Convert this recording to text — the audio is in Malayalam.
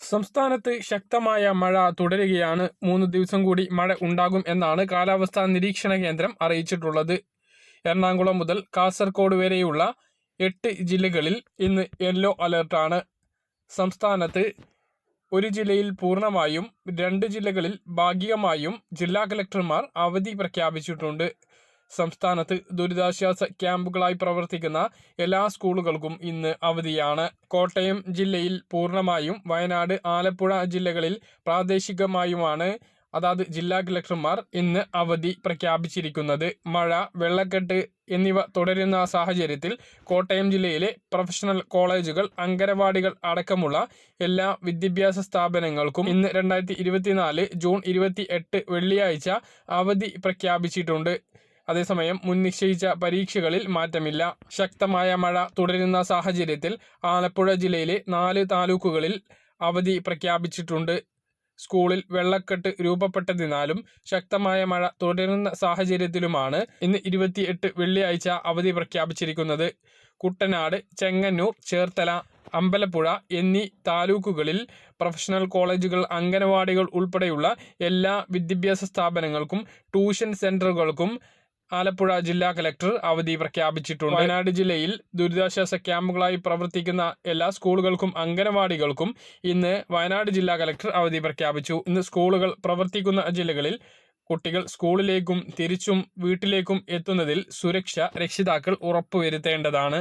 സംസ്ഥാനത്ത് ശക്തമായ മഴ തുടരുകയാണ്. മൂന്ന് ദിവസം കൂടി മഴ ഉണ്ടാകും എന്നാണ് കാലാവസ്ഥാ നിരീക്ഷണ കേന്ദ്രം അറിയിച്ചിട്ടുള്ളത്. എറണാകുളം മുതൽ കാസർഗോഡ് വരെയുള്ള എട്ട് ജില്ലകളിൽ ഇന്ന് യെല്ലോ അലർട്ടാണ്. സംസ്ഥാനത്ത് ഒരു ജില്ലയിൽ പൂർണമായും രണ്ട് ജില്ലകളിൽ ഭാഗികമായും ജില്ലാ കലക്ടർമാർ അവധി പ്രഖ്യാപിച്ചിട്ടുണ്ട്. സംസ്ഥാനത്ത് ദുരിതാശ്വാസ ക്യാമ്പുകളായി പ്രവർത്തിക്കുന്ന എല്ലാ സ്കൂളുകൾക്കും ഇന്ന് അവധിയാണ്. കോട്ടയം ജില്ലയിൽ പൂർണമായും വയനാട് ആലപ്പുഴ ജില്ലകളിൽ പ്രാദേശികമായുമാണ്. അതാത് ജില്ലാ കലക്ടർമാർ ഇന്ന് അവധി പ്രഖ്യാപിച്ചിരിക്കുന്നത്. മഴ വെള്ളക്കെട്ട് എന്നിവ തുടരുന്ന സാഹചര്യത്തിൽ കോട്ടയം ജില്ലയിലെ പ്രൊഫഷണൽ കോളേജുകൾ അങ്കനവാടികൾ അടക്കമുള്ള എല്ലാ വിദ്യാഭ്യാസ സ്ഥാപനങ്ങൾക്കും ഇന്ന് രണ്ടായിരത്തി ഇരുപത്തിനാല് ജൂൺ ഇരുപത്തി എട്ട് വെള്ളിയാഴ്ച അവധി പ്രഖ്യാപിച്ചിട്ടുണ്ട്. അതേസമയം മുൻ നിശ്ചയിച്ച പരീക്ഷകളിൽ മാറ്റമില്ല. ശക്തമായ മഴ തുടരുന്ന സാഹചര്യത്തിൽ ആലപ്പുഴ ജില്ലയിലെ നാല് താലൂക്കുകളിൽ അവധി പ്രഖ്യാപിച്ചിട്ടുണ്ട്. സ്കൂളിൽ വെള്ളക്കെട്ട് രൂപപ്പെട്ടതിനാലും ശക്തമായ മഴ തുടരുന്ന സാഹചര്യത്തിലുമാണ് ഇന്ന് ഇരുപത്തിയെട്ട് വെള്ളിയാഴ്ച അവധി പ്രഖ്യാപിച്ചിരിക്കുന്നത്. കുട്ടനാട് ചെങ്ങന്നൂർ ചേർത്തല അമ്പലപ്പുഴ എന്നീ താലൂക്കുകളിൽ പ്രൊഫഷണൽ കോളേജുകൾ അംഗനവാടികൾ ഉൾപ്പെടെയുള്ള എല്ലാ വിദ്യാഭ്യാസ സ്ഥാപനങ്ങൾക്കും ട്യൂഷൻ സെന്ററുകൾക്കും ആലപ്പുഴ ജില്ലാ കലക്ടർ അവധി പ്രഖ്യാപിച്ചിട്ടുണ്ട്. വയനാട് ജില്ലയിൽ ദുരിതാശ്വാസ ക്യാമ്പുകളായി പ്രവർത്തിക്കുന്ന എല്ലാ സ്കൂളുകൾക്കും അംഗനവാടികൾക്കും ഇന്ന് വയനാട് ജില്ലാ കലക്ടർ അവധി പ്രഖ്യാപിച്ചു. ഇന്ന് സ്കൂളുകൾ പ്രവർത്തിക്കുന്ന ജില്ലകളിൽ കുട്ടികൾ സ്കൂളിലേക്കും തിരിച്ചും വീട്ടിലേക്കും എത്തുന്നതിൽ സുരക്ഷ രക്ഷിതാക്കൾ ഉറപ്പുവരുത്തേണ്ടതാണ്.